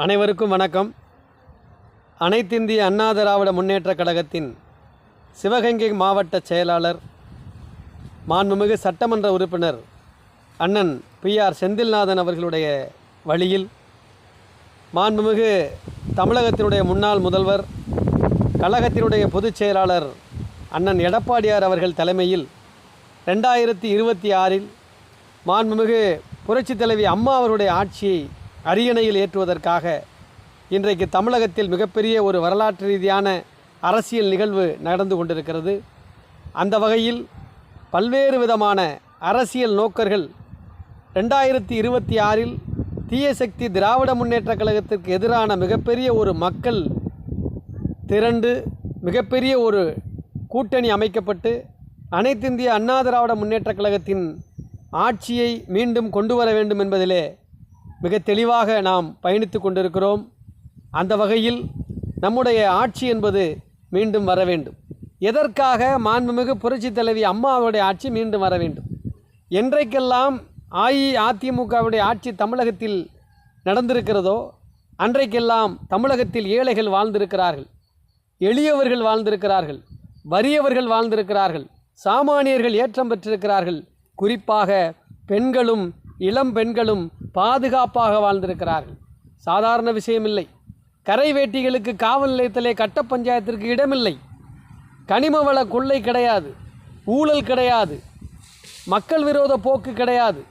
அனைவருக்கும் வணக்கம். அனைத்திந்திய அண்ணா திராவிட முன்னேற்றக் கழகத்தின் சிவகங்கை மாவட்ட செயலாளர் மாண்புமிகு சட்டமன்ற உறுப்பினர் அண்ணன் பி ஆர் செந்தில்நாதன் அவர்களுடைய வழியில் மாண்புமிகு தமிழகத்தினுடைய முன்னாள் முதல்வர் கழகத்தினுடைய பொதுச் செயலாளர் அண்ணன் எடப்பாடியார் அவர்கள் தலைமையில் ரெண்டாயிரத்தி இருபத்தி ஆறில் மாண்புமிகு புரட்சித் தலைவி அம்மா அவருடைய ஆட்சியை அரியணையில் ஏற்றுவதற்காக இன்றைக்கு தமிழகத்தில் மிகப்பெரிய ஒரு வரலாற்று ரீதியான அரசியல் நிகழ்வு நடந்து கொண்டிருக்கிறது. அந்த வகையில் பல்வேறு விதமான அரசியல் நோக்கர்கள் ரெண்டாயிரத்தி இருபத்தி ஆறில் தீயசக்தி திராவிட முன்னேற்றக் கழகத்திற்கு எதிரான மிகப்பெரிய ஒரு மக்கள் திரண்டு மிகப்பெரிய ஒரு கூட்டணி அமைக்கப்பட்டு அனைத்திந்திய அண்ணா திராவிட முன்னேற்றக் கழகத்தின் ஆட்சியை மீண்டும் கொண்டு வர வேண்டும் என்பதிலே மிக தெளிவாக நாம் பயணித்து கொண்டிருக்கிறோம். அந்த வகையில் நம்முடைய ஆட்சி என்பது மீண்டும் வர வேண்டும். எதற்காக மாண்புமிகு புரட்சித் தலைவி அம்மாவுடைய ஆட்சி மீண்டும் வர வேண்டும்? என்றைக்கெல்லாம் அஇஅதிமுகவுடைய ஆட்சி தமிழகத்தில் நடந்திருக்கிறதோ அன்றைக்கெல்லாம் தமிழகத்தில் ஏழைகள் வாழ்ந்திருக்கிறார்கள் எளியவர்கள் வாழ்ந்திருக்கிறார்கள் வறியவர்கள் வாழ்ந்திருக்கிறார்கள் சாமானியர்கள் ஏற்றம் பெற்றிருக்கிறார்கள். குறிப்பாக பெண்களும் இளம் பெண்களும் பாதுகாப்பாக வாழ்ந்திருக்கிறார்கள். சாதாரண விஷயமில்லை. கரை வேட்டிகளுக்கு காவல் நிலையத்திலே கட்ட பஞ்சாயத்திற்கு இடமில்லை. கனிம வள கொள்ளை கிடையாது. ஊழல் கிடையாது. மக்கள் விரோத போக்கு கிடையாது.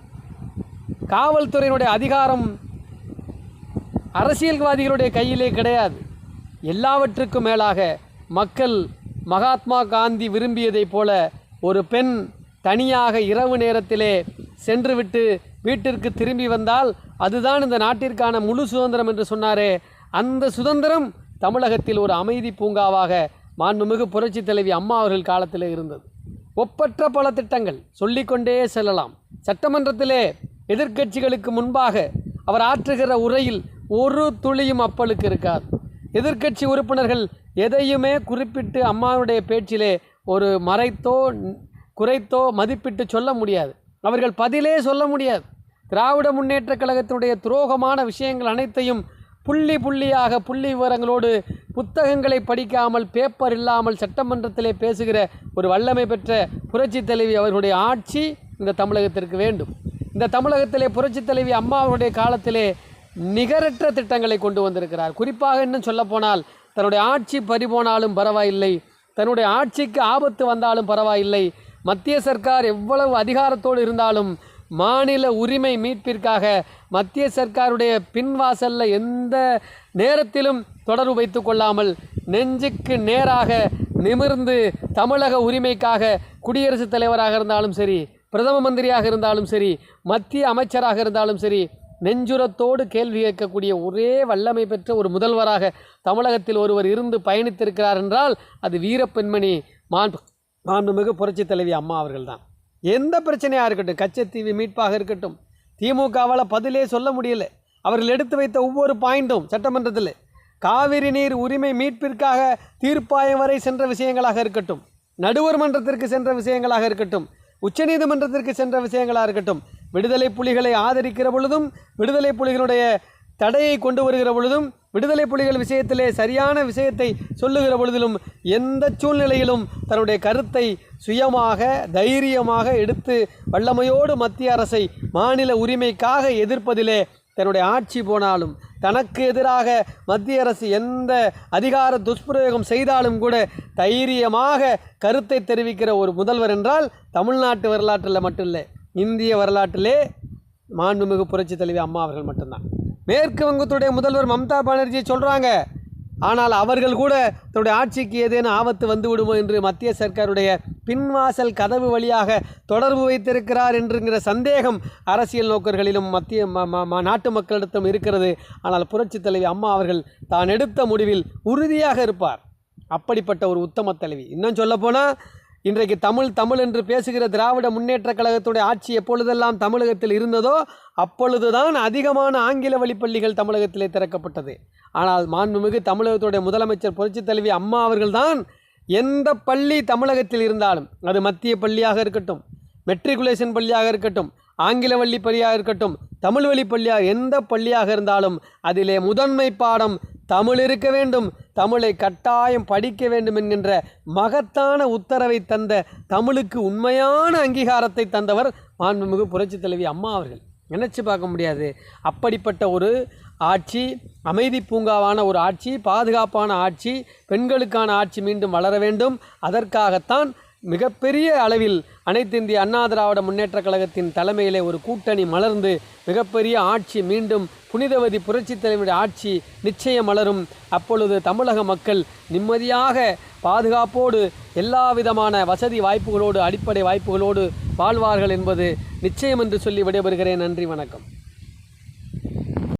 காவல்துறையினுடைய அதிகாரம் அரசியல்வாதிகளுடைய கையிலே கிடையாது. எல்லாவற்றுக்கும் மேலாக மக்கள் மகாத்மா காந்தி விரும்பியதைப் போல ஒரு பெண் தனியாக இரவு நேரத்திலே சென்றுவிட்டு வீட்டிற்கு திரும்பி வந்தால் அதுதான் இந்த நாட்டிற்கான முழு சுதந்திரம் என்று சொன்னாரே. அந்த சுதந்திரம் தமிழகத்தில் ஒரு அமைதி பூங்காவாக மாண்புமிகு புரட்சி தலைவி அம்மா அவர்கள் காலத்தில் இருந்தது. ஒப்பற்ற பல திட்டங்கள் சொல்லிக்கொண்டே செல்லலாம். சட்டமன்றத்திலே எதிர்க்கட்சிகளுக்கு முன்பாக அவர் ஆற்றுகிற உரையில் ஒரு துளியும் அப்பலுக்கு இருக்காது. எதிர்க்கட்சி உறுப்பினர்கள் எதையுமே குறிப்பிட்டு அம்மாவுடைய பேச்சிலே ஒரு மறைத்தோ குறைத்தோ மதிப்பிட்டு சொல்ல முடியாது. அவர்கள் பதிலே சொல்ல முடியாது. திராவிட முன்னேற்றக் கழகத்தினுடைய துரோகமான விஷயங்கள் அனைத்தையும் புள்ளி புள்ளியாக புள்ளி விவரங்களோடு புத்தகங்களை படிக்காமல் பேப்பர் இல்லாமல் சட்டமன்றத்திலே பேசுகிற ஒரு வல்லமை பெற்ற புரட்சி தலைவி அவர்களுடைய ஆட்சி இந்த தமிழகத்திற்கு வேண்டும். இந்த தமிழகத்திலே புரட்சி தலைவி அம்மா அவருடைய காலத்திலே நிகரற்ற திட்டங்களை கொண்டு வந்திருக்கிறார். குறிப்பாக இன்னும் சொல்லப்போனால் தன்னுடைய ஆட்சி பறிபோனாலும் பரவாயில்லை தன்னுடைய ஆட்சிக்கு ஆபத்து வந்தாலும் பரவாயில்லை மத்திய சர்க்கார் எவ்வளவு அதிகாரத்தோடு இருந்தாலும் மாநில உரிமை மீட்பிற்காக மத்திய சர்க்காருடைய பின்வாசலில் எந்த நேரத்திலும் தொடர்பு வைத்து கொள்ளாமல் நெஞ்சுக்கு நேராக நிமிர்ந்து தமிழக உரிமைக்காக குடியரசுத் தலைவராக இருந்தாலும் சரி பிரதம மந்திரியாக இருந்தாலும் சரி மத்திய அமைச்சராக இருந்தாலும் சரி நெஞ்சுரத்தோடு கேள்வி கேட்கக்கூடிய ஒரே வல்லமை பெற்ற ஒரு முதல்வராக தமிழகத்தில் ஒருவர் இருந்து பயணித்திருக்கிறார் என்றால் அது வீரப்பெண்மணி மாண்பு மாண்புமிகு புரட்சித் தலைவி அம்மா அவர்கள்தான். எந்த பிரச்சனையாக இருக்கட்டும் கச்சத்தீவு மீட்பாக இருக்கட்டும் திமுகவால் பதிலே சொல்ல முடியல. அவர்கள் எடுத்து வைத்த ஒவ்வொரு பாயிண்ட்டும் சட்டமன்றத்தில் காவிரி நீர் உரிமை மீட்பிற்காக தீர்ப்பாயம் வரை சென்ற விஷயங்களாக இருக்கட்டும் நடுவர் மன்றத்திற்கு சென்ற விஷயங்களாக இருக்கட்டும் உச்சநீதிமன்றத்திற்கு சென்ற விஷயங்களாக இருக்கட்டும் விடுதலை புலிகளை ஆதரிக்கிற பொழுதும் விடுதலை புலிகளுடைய தடையை கொண்டு வருகிற பொழுதும் விடுதலை புலிகள் விஷயத்திலே சரியான விஷயத்தை சொல்லுகிற பொழுதிலும் எந்த சூழ்நிலையிலும் தன்னுடைய கருத்தை சுயமாக தைரியமாக எடுத்து வல்லமையோடு மத்திய அரசை மாநில உரிமைக்காக எதிர்ப்பதிலே தன்னுடைய ஆட்சி போனாலும் தனக்கு எதிராக மத்திய அரசு எந்த அதிகார துஷ்பிரயோகம் செய்தாலும் கூட தைரியமாக கருத்தை தெரிவிக்கிற ஒரு முதல்வர் என்றால் தமிழ்நாட்டு வரலாற்றில் மட்டும் இல்லை இந்திய வரலாற்றிலே மாண்புமிகு புரட்சி தலைவி அம்மா அவர்கள் மட்டும்தான். மேற்கு வங்கத்துடைய முதல்வர் மம்தா பானர்ஜி சொல்கிறாங்க ஆனால் அவர்கள் கூட தன்னுடைய ஆட்சிக்கு ஏதேனும் ஆபத்து வந்து விடுமோ என்று மத்திய சர்க்காருடைய பின்வாசல் கதவு வழியாக தொடர்பு வைத்திருக்கிறார் என்றுங்கிற சந்தேகம் அரசியல் நோக்கர்களிலும் மத்திய ம- ம- நாட்டு மக்களிடத்தும் இருக்கிறது. ஆனால் புரட்சித் தலைவி அம்மா அவர்கள் தான் எடுத்த முடிவில் உறுதியாக இருப்பார். அப்படிப்பட்ட ஒரு உத்தம தலைவி. இன்னும் சொல்லப்போனால் இன்றைக்கு தமிழ் தமிழ் என்று பேசுகிற திராவிட முன்னேற்றக் கழகத்துடைய ஆட்சி எப்பொழுதெல்லாம் தமிழகத்தில் இருந்ததோ அப்பொழுதுதான் அதிகமான ஆங்கில வழிப்பள்ளிகள் தமிழகத்திலே திறக்கப்பட்டது. ஆனால் மாண்புமிகு தமிழகத்துடைய முதலமைச்சர் புரட்சித் தலைவி அம்மா அவர்கள்தான் எந்த பள்ளி தமிழகத்தில் இருந்தாலும் அது மத்திய பள்ளியாக இருக்கட்டும் மெட்ரிகுலேஷன் பள்ளியாக இருக்கட்டும் ஆங்கில வழி பள்ளியாக இருக்கட்டும் தமிழ் வழி பள்ளியாக எந்த பள்ளியாக இருந்தாலும் அதிலே முதன்மை பாடம் தமிழ் இருக்க வேண்டும். தமிழை கட்டாயம் படிக்க வேண்டும் என்கின்ற மகத்தான உத்தரவை தந்த தமிழுக்கு உண்மையான அங்கீகாரத்தை தந்தவர் மாண்புமிகு புரட்சி தலைவி அம்மா அவர்கள். நினச்சி பார்க்க முடியாது. அப்படிப்பட்ட ஒரு ஆட்சி அமைதி பூங்காவான ஒரு ஆட்சி பாதுகாப்பான ஆட்சி பெண்களுக்கான ஆட்சி மீண்டும் வளர வேண்டும். அதற்காகத்தான் மிகப்பெரிய அளவில் அனைத்து இந்திய அண்ணா திராவிட முன்னேற்றக் கழகத்தின் தலைமையிலே ஒரு கூட்டணி மலர்ந்து மிகப்பெரிய ஆட்சி மீண்டும் புனிதவதி புரட்சித் தலைவருடைய ஆட்சி நிச்சயம் மலரும். அப்பொழுது தமிழக மக்கள் நிம்மதியாக பாதுகாப்போடு எல்லா விதமான வசதி வாய்ப்புகளோடு அடிப்படை வாய்ப்புகளோடு வாழ்வார்கள் என்பது நிச்சயம் என்று சொல்லி விடைபெறுகிறேன். நன்றி வணக்கம்.